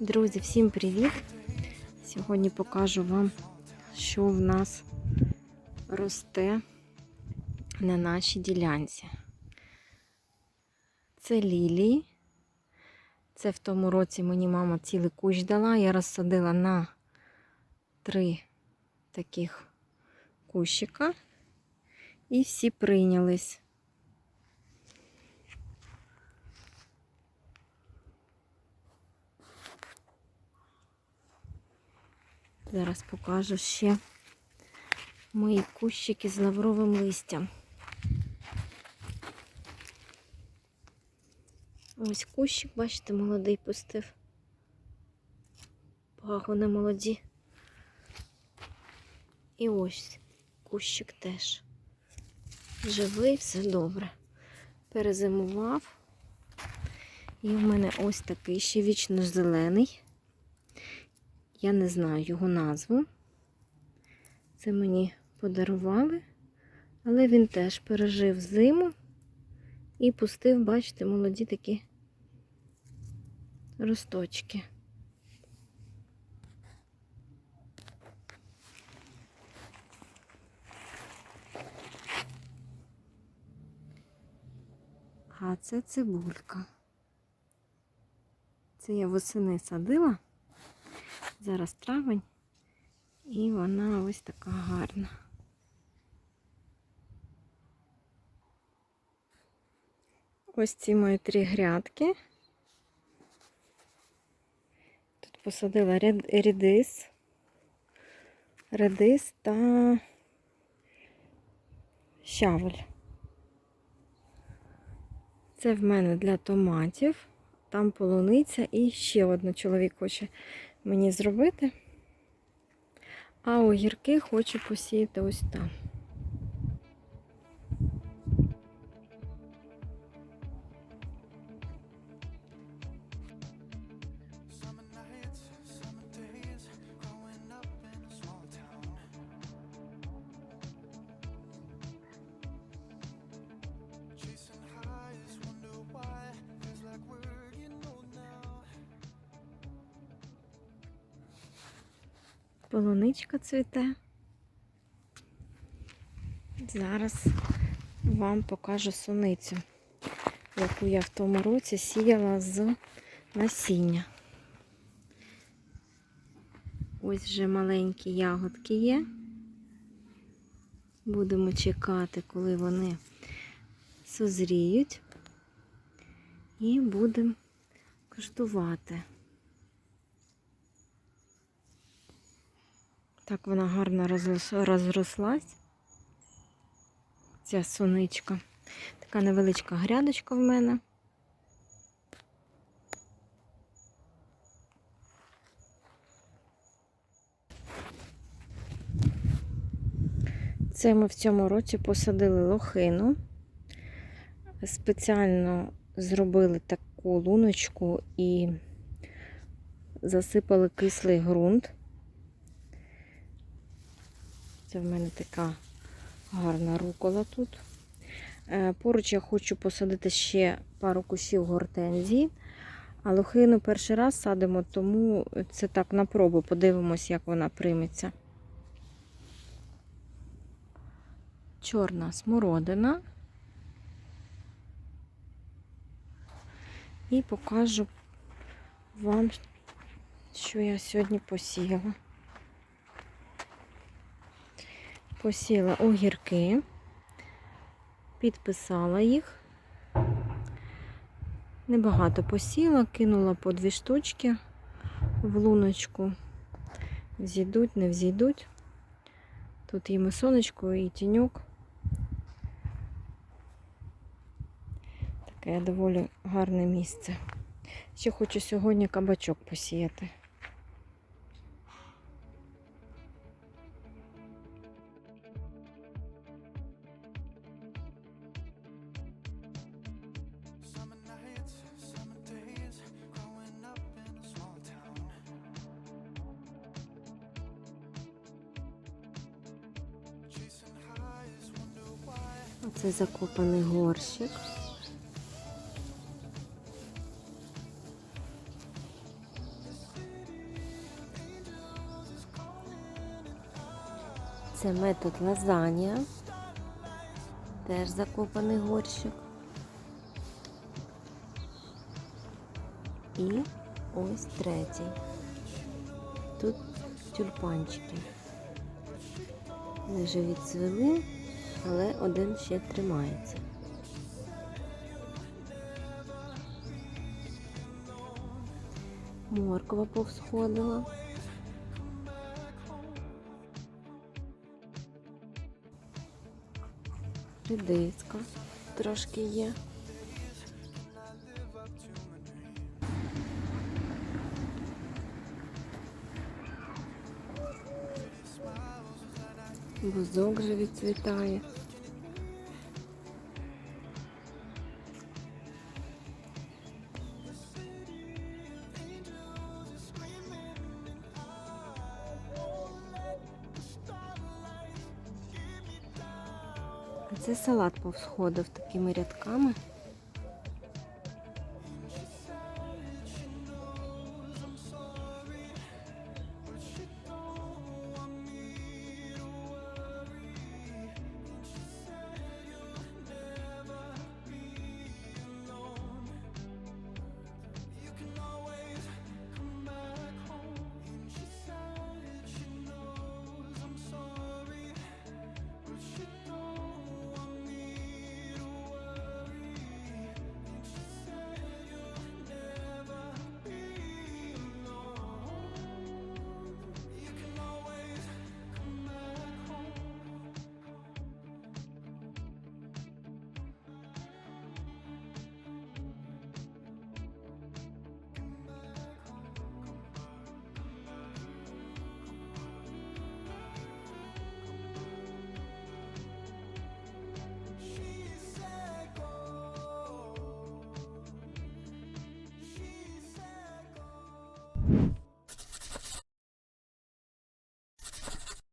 Друзі, всім привіт! Сьогодні покажу вам, що в нас росте на нашій ділянці. Це лілії. Це в тому році мені мама цілий кущ дала. Я розсадила на три таких кущика. І всі прийнялись. Зараз покажу ще мої кущики з лавровим листям. Ось кущик, бачите, молодий пустив. Пагони молоді. І ось кущик теж. Живий, все добре. Перезимував. І в мене ось такий ще вічно зелений. Я не знаю його назву. Це мені подарували, але він теж пережив зиму і пустив, бачите, молоді такі росточки. А це цибулька. Це я восени садила. Зараз травень, і вона ось така гарна. Ось ці мої три грядки. Тут посадила рідис, редис та щавель. Це в мене для томатів, там полуниця і ще одну чоловік хоче мені зробити. А огірки хочу посіяти ось там. Полуничка цвіте. Зараз вам покажу суницю, яку я в тому році сіяла з насіння. Ось вже маленькі ягодки є. Будемо чекати, коли вони созріють. І будемо куштувати. Так вона гарно розрослась. Ця соничка. Така невеличка грядочка в мене. Це ми в цьому році посадили лохину. Спеціально зробили таку луночку і засипали кислий ґрунт. Це в мене така гарна рукола тут. Е, Поруч я хочу посадити ще пару кущів гортензії. А лохину перший раз садимо, тому це так на пробу. Подивимось, як вона прийметься. Чорна смородина. І покажу вам, що я сьогодні посіяла. Посіла огірки, підписала їх. Небагато посіла, кинула по дві штучки в луночку. Взійдуть, не взійдуть. Тут їм і сонечко, і тіньок. Таке доволі гарне місце. Ще хочу сьогодні кабачок посіяти. Оце закопаний горщик. Це метод лазанія. Теж закопаний горщик. І ось третій. Тут тюльпанчики. Вони вже відцвели але один ще тримається. Морква повсходила. Редиска трошки є. Бузок вже відцвітає. Це салат повсходив такими рядками.